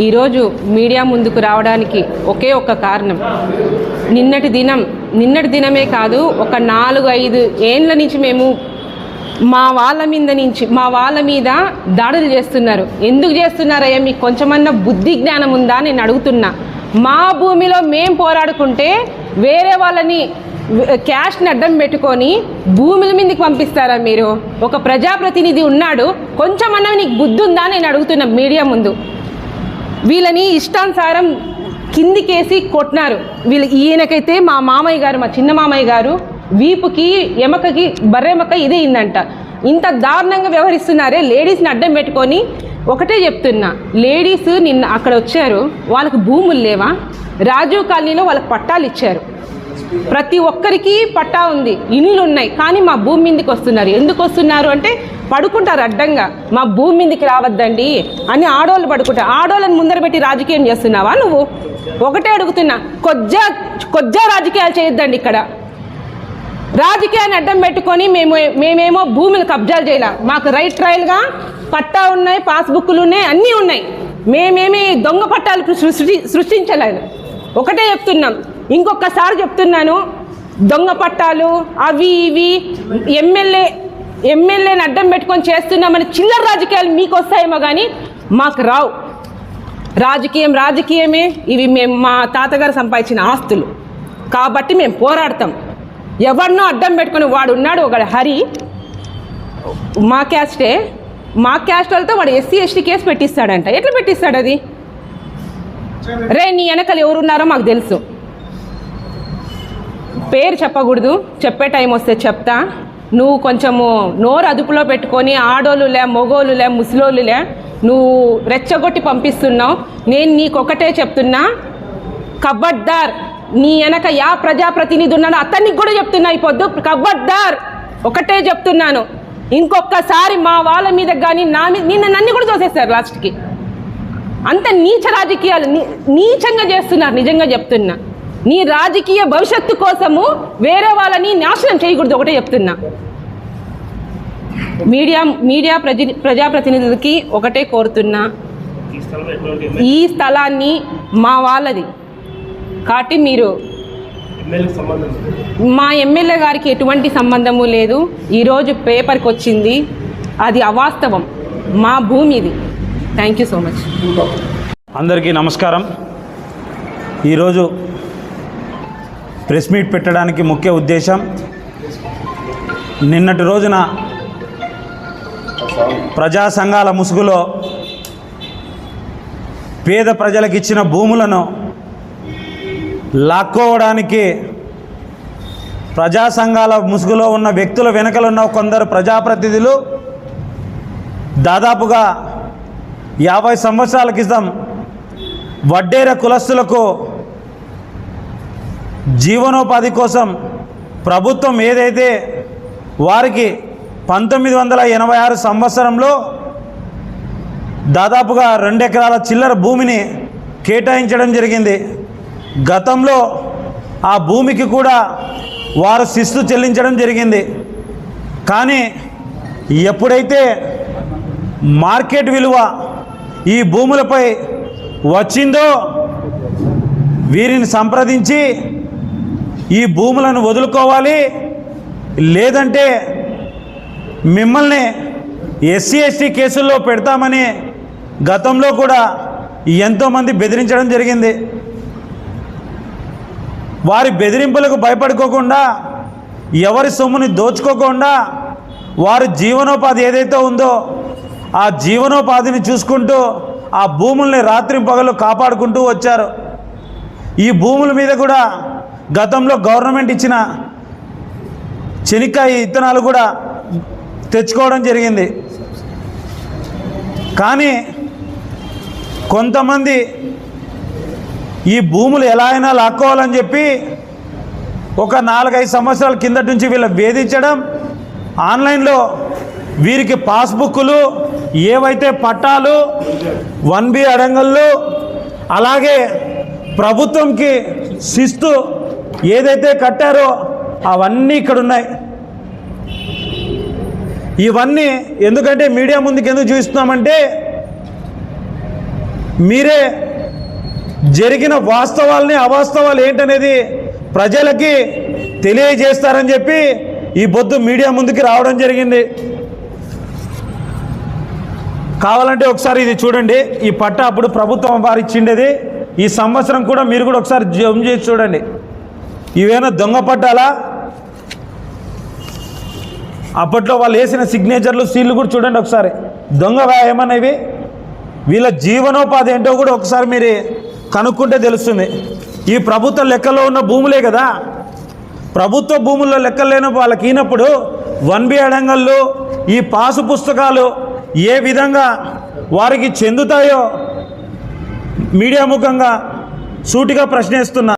ఈరోజు మీడియా ముందుకు రావడానికి ఒకే ఒక్క కారణం. నిన్నటి దినం నిన్నటి దినమే కాదు ఒక నాలుగు ఐదు ఏండ్ల నుంచి మేము మా వాళ్ళ మీద నుంచి మా వాళ్ళ మీద దాడులు చేస్తున్నారు. ఎందుకు చేస్తున్నారయ్యా? మీకు కొంచెమన్నా బుద్ధి జ్ఞానం ఉందా నేను అడుగుతున్నా. మా భూమిలో మేం పోరాడుకుంటే వేరే వాళ్ళని క్యాష్ని అడ్డం పెట్టుకొని భూముల మీదకి పంపిస్తారా మీరు? ఒక ప్రజాప్రతినిధి ఉన్నాడు. కొంచెమన్నా నీకు బుద్ధి ఉందా నేను అడుగుతున్నా మీడియా ముందు. వీళ్ళని ఇష్టానుసారం కిందికేసి కొట్టినారు. వీళ్ళ ఈయనకైతే మా మామయ్య గారు మా చిన్న మామయ్య గారు వీపుకి ఎమకకి బర్రెమక ఇదే అయిందంట. ఇంత దారుణంగా వ్యవహరిస్తున్నారే లేడీస్ని అడ్డం పెట్టుకొని. ఒకటే చెప్తున్నా లేడీస్ నిన్న అక్కడ వచ్చారు వాళ్ళకి భూములు లేవా? రాజీవ్ కాలనీలో వాళ్ళకి పట్టాలు ఇచ్చారు. ప్రతి ఒక్కరికి పట్టా ఉంది ఇండ్లు ఉన్నాయి కానీ మా భూమి మీదకి వస్తున్నారు. ఎందుకు వస్తున్నారు అంటే పడుకుంటారు అడ్డంగా. మా భూమి మీదకి రావద్దండి అని ఆడోళ్ళు పడుకుంటారు. ఆడోళ్ళని ముందర పెట్టి రాజకీయం చేస్తున్నావా నువ్వు? ఒకటే అడుగుతున్నా కొజ్జా కొజ్జా రాజకీయాలు చేయొద్దండి ఇక్కడ. రాజకీయాన్ని అడ్డం పెట్టుకొని మేము మేమేమో భూములు కబ్జాలు చేయాల. మాకు రైట్ ట్రయల్గా పట్టా ఉన్నాయి పాస్బుక్లు ఉన్నాయి అన్నీ ఉన్నాయి. మేమేమి దొంగ పట్టాలు సృష్టి సృష్టించలేదు. ఒకటే చెప్తున్నాం. ఇంకొకసారి చెప్తున్నాను దొంగ పట్టాలు అవి ఇవి ఎమ్మెల్యే ఎమ్మెల్యేని అడ్డం పెట్టుకొని చేస్తున్నామని చిల్లర రాజకీయాలు మీకు వస్తాయేమో కానీ మాకు రావు. రాజకీయం రాజకీయమే ఇవి మేము మా తాతగారు సంపాదించిన ఆస్తులు. కాబట్టి మేము పోరాడతాం. ఎవరినో అడ్డం పెట్టుకుని వాడు ఉన్నాడు ఒక హరి. మా క్యాస్టే మా క్యాస్ట్ వాళ్ళతో వాడు ఎస్సీ ఎస్టీ కేసు పెట్టిస్తాడంట. ఎట్లా పెట్టిస్తాడు అది? రే నీ వెనకలు ఎవరున్నారో మాకు తెలుసు. పేరు చెప్పకూడదు. చెప్పే టైం వస్తే చెప్తా. నువ్వు కొంచెము నోరు అదుపులో పెట్టుకొని ఆడోళ్ళులే మొగోళ్ళులే ముసలోళ్ళులే నువ్వు రెచ్చగొట్టి పంపిస్తున్నావు. నేను నీకొకటే చెప్తున్నా. కబడ్దార్ నీ వెనక యా ప్రజాప్రతినిధి ఉన్నాడు అతనికి కూడా చెప్తున్నా ఈ పొద్దు. కబడ్దార్ ఒకటే చెప్తున్నాను. ఇంకొకసారి మా వాళ్ళ మీద కానీ నా మీద నిన్న నన్ను కూడా చూసేస్తారు లాస్ట్కి. అంత నీచ రాజకీయాలు నీ- నీచంగా చేస్తున్నారు నిజంగా చెప్తున్నా. నీ రాజకీయ భవిష్యత్తు కోసము వేరే వాళ్ళని నాశనం చేయకూడదు ఒకటే చెప్తున్నా. మీడియా మీడియా ప్రజ ప్రజాప్రతినిధులకి ఒకటే కోరుతున్నా. ఈ స్థలాన్ని మా వాళ్ళది. కాబట్టి మీరు. మా ఎమ్మెల్యే గారికి ఎటువంటి సంబంధము లేదు. ఈరోజు పేపర్కి వచ్చింది. అది అవాస్తవం. మా భూమి ఇది. Thank you so much. అందరికీ నమస్కారం. ఈరోజు ప్రెస్ మీట్ పెట్టడానికి ముఖ్య ఉద్దేశం నిన్నటి రోజున ప్రజా సంఘాల ముసుగులో పేద ప్రజలకు ఇచ్చిన భూములను లాక్కోవడానికి ప్రజా సంఘాల ముసుగులో ఉన్న వ్యక్తుల వెనుకలున్న కొందరు ప్రజాప్రతినిధులు దాదాపుగా యాభై సంవత్సరాల క్రితం వడ్డేర కులస్తులకు జీవనోపాధి కోసం ప్రభుత్వం ఏదైతే వారికి పంతొమ్మిది వందల ఎనభై ఆరు సంవత్సరంలో దాదాపుగా రెండు ఎకరాల చిల్లర భూమిని కేటాయించడం జరిగింది. గతంలో ఆ భూమికి కూడా వారు శిస్తు చెల్లించడం జరిగింది. కానీ ఎప్పుడైతే మార్కెట్ విలువ ఈ భూములపై వచ్చిందో వీరిని సంప్రదించి ఈ భూములను వదులుకోవాలి. లేదంటే మిమ్మల్ని ఎస్సీ ఎస్టీ కేసుల్లో పెడతామని గతంలో కూడా ఎంతోమంది బెదిరించడం జరిగింది. వారి బెదిరింపులకు భయపడుకోకుండా ఎవరి సొమ్ముని దోచుకోకుండా వారి జీవనోపాధి ఏదైతే ఉందో ఆ జీవనోపాధిని చూసుకుంటూ ఆ భూముల్ని రాత్రి పగలు కాపాడుకుంటూ వచ్చారు. ఈ భూముల మీద కూడా గతంలో గవర్నమెంట్ ఇచ్చిన చెనిక్కాయ ఇత్తనాలు కూడా తెచ్చుకోవడం జరిగింది. కానీ కొంతమంది ఈ భూములు ఎలా అయినా లాక్కోవాలని చెప్పి ఒక నాలుగైదు సంవత్సరాల కిందటి నుంచి వీళ్ళు వేధించడం ఆన్లైన్లో వీరికి పాస్బుక్లు ఏవైతే పట్టాలు వన్ బి అడంగళ్ళు అలాగే ప్రభుత్వంకి శిస్తు ఏదైతే కట్టారో అవన్నీ ఇక్కడ ఉన్నాయి. ఇవన్నీ ఎందుకంటే మీడియా ముందుకు ఎందుకు చూస్తున్నామంటే మీరే జరిగిన వాస్తవాలని అవాస్తవాలు ఏంటనేది ప్రజలకి తెలియజేస్తారని చెప్పి ఈ పొద్దు మీడియా ముందుకి రావడం జరిగింది. కావాలంటే ఒకసారి ఇది చూడండి. ఈ పట్ట అప్పుడు ప్రభుత్వం వారిచ్చిండేది ఈ సంవత్సరం కూడా మీరు కూడా ఒకసారి జమ్ చేసి చూడండి. ఇవేనా దొంగ పట్టాలా? అప్పట్లో వాళ్ళు వేసిన సిగ్నేచర్లు సీళ్ళు కూడా చూడండి ఒకసారి. దొంగ వ్యాయామనేవి వీళ్ళ జీవనోపాధి ఏంటో కూడా ఒకసారి మీరు కనుక్కుంటే తెలుస్తుంది. ఈ ప్రభుత్వ లెక్కలో ఉన్న భూములే కదా. ప్రభుత్వ భూముల్లో లెక్కలు లేని వాళ్ళకి ఈనప్పుడు వన్ బి అడంగళ్ళు ఈ పాసు పుస్తకాలు ఏ విధంగా వారికి చెందుతాయో మీడియా ముఖంగా సూటిగా ప్రశ్నిస్తున్నా